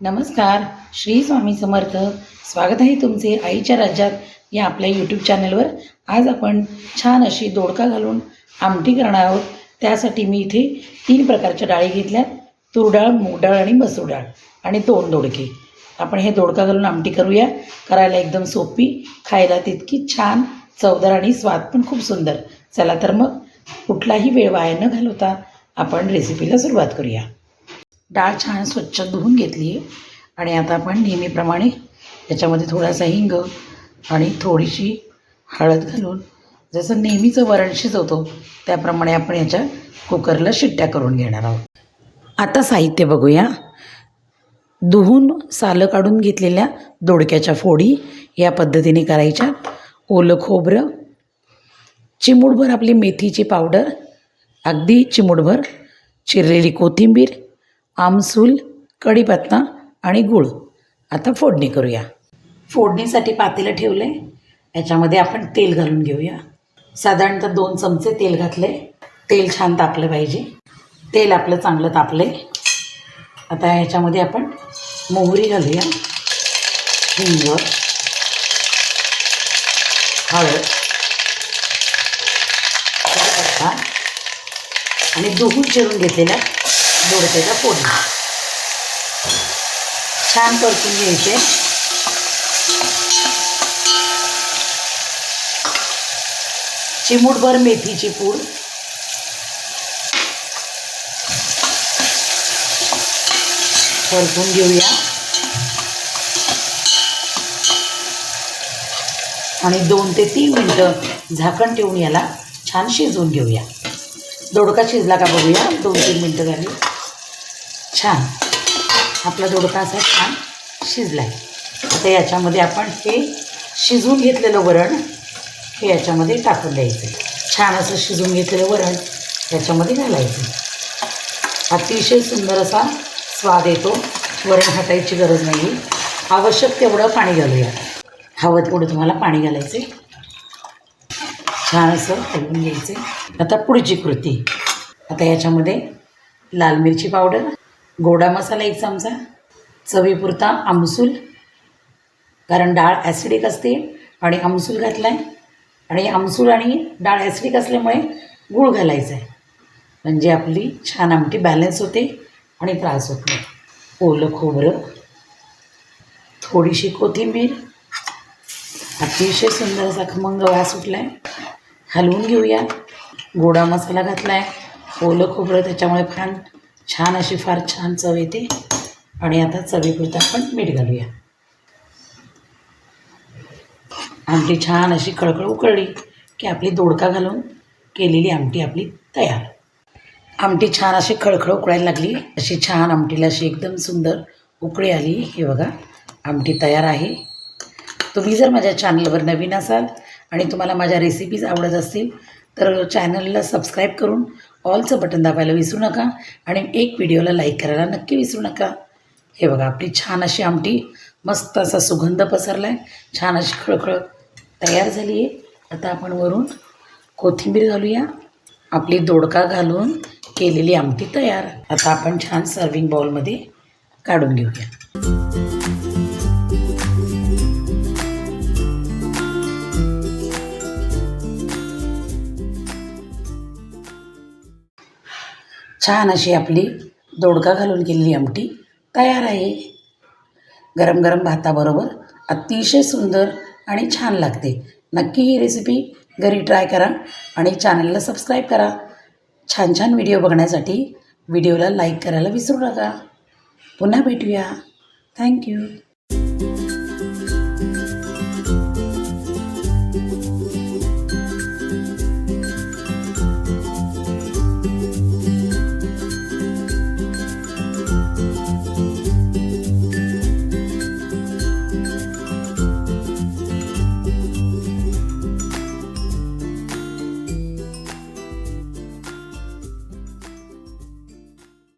नमस्कार श्री स्वामी समर्थ. स्वागत आहे तुमचे आईच्या राज्यात या आपल्या यूट्यूब चॅनलवर आज आपण छान अशी दोडका घालून आमटी करणार आहोत. त्यासाठी मी इथे तीन प्रकारच्या डाळी घेतल्या तूर डाळ मूग डाळ आणि मसूर डाळ आणि दोन दोडके. आपण हे दोडका घालून आमटी करूया. करायला एकदम सोपी खायला तितकी छान चवदार आणि स्वाद पण खूप सुंदर. चला तर मग कुठलाही वेळ वाया न घालवता आपण रेसिपीला सुरुवात करूया. डाळ छान स्वच्छ धुवून घेतली आहे. आणि आता आपण नेहमीप्रमाणे याच्यामध्ये थोडासा हिंग आणि थोडीशी हळद घालून जसं नेहमीचं वरण शिजवतो त्याप्रमाणे आपण याच्या कुकरला शिट्ट्या करून घेणार आहोत. आता साहित्य बघूया. धुवून सालं काढून घेतलेल्या दोडक्याच्या फोडी या पद्धतीने करायच्या. ओलं खोबरं चिमूटभर आपली मेथीची पावडर अगदी चिमूटभर चिरलेली कोथिंबीर आमसूल कढीपत्ता आणि गूळ. आता फोडणी करूया. फोडणीसाठी पातेलं ठेवलं आहे याच्यामध्ये आपण तेल घालून घेऊया. साधारणतः दोन चमचे तेल घातले तेल छान तापलं पाहिजे. तेल आपलं चांगलं तापलं आहे आता ह्याच्यामध्ये आपण मोहरी घालूया. हिंग हळद कढीपत्ता आणि दुहून चिरून घेतलेल्या दोडक्याच्या फोडणी? छान परतून घ्यायचे. चिमूटभर मेथीची पूड. परतून घेऊया. आणि दोन ते तीन मिनटं झाकण ठेवून याला छान शिजवून घेऊया. दोडका शिजला का बघूया? दोन तीन मिनटं झाली. छान. आपला दोडका असा छान शिजला आहे आता याच्यामध्ये आपण हे शिजवून घेतलेलं वरण हे याच्यामध्ये टाकून द्यायचं. छान असं शिजवून घेतलेलं वरण याच्यामध्ये घालायचं. अतिशय सुंदर असा स्वाद येतो. वरण हटायची गरज नाही आवश्यक तेवढं पाणी घालूया. हवं तेवढं तुम्हाला पाणी घालायचं छान असं ऐकून घ्यायचं आता पुढची कृती. आता याच्यामध्ये लाल मिरची पावडर गोडा मसाला एक चमचा चवीपुरता आमसूल कारण डाळ ॲसिडिक असते आणि आमसूल घातला आहे आणि आमसूल आणि डाळ ॲसिडिक असल्यामुळे गूळ घालायचा आहे म्हणजे आपली छान आमटी बॅलन्स होते आणि त्रास होत नाही. ओलं खोबरं थोडीशी कोथिंबीर अतिशय सुंदर असा खमंग वास सुटला आहे हलवून घेऊया. गोडा मसाला घातला आहे ओलं खोबरं त्याच्यामुळे फार छान अशी फार छान चव येते. आणि आता चवीपुरतं आपण मीठ घालूया. आमटी छान अशी खळखळ उकळली की आपली दोडका घालून केलेली आमटी आपली तयार. आमटी छान अशी खळखळ उकळायला लागली. अशी छान आमटीला अशी एकदम सुंदर उकळी आली. हे बघा आमटी तयार आहे. तुम्ही जर माझ्या चॅनलवर नवीन असाल आणि तुम्हाला माझ्या रेसिपीज आवडत असतील तर चॅनलला सबस्क्राईब करून ऑलचं बटन दाबायला विसरू नका आणि एक व्हिडिओला लाईक करायला नक्की विसरू नका. हे बघा आपली छान अशी आमटी मस्त असा सुगंध पसरला आहे छान अशी खळखळ तयार झाली आहे आता आपण वरून कोथिंबीर घालूया. आपली दोडका घालून केलेली आमटी तयार. आता आपण छान सर्विंग बाउलमध्ये काढून घेऊया. छान अशी आपली दोडका घालून केलेली आमटी तयार आहे. गरम गरम भाताबरोबर अतिशय सुंदर आणि छान लागते. नक्की ही रेसिपी घरी ट्राय करा आणि चॅनलला सबस्क्राईब करा. छान छान व्हिडिओ बघण्यासाठी व्हिडिओला लाईक करायला विसरू नका. पुन्हा भेटूया. थँक्यू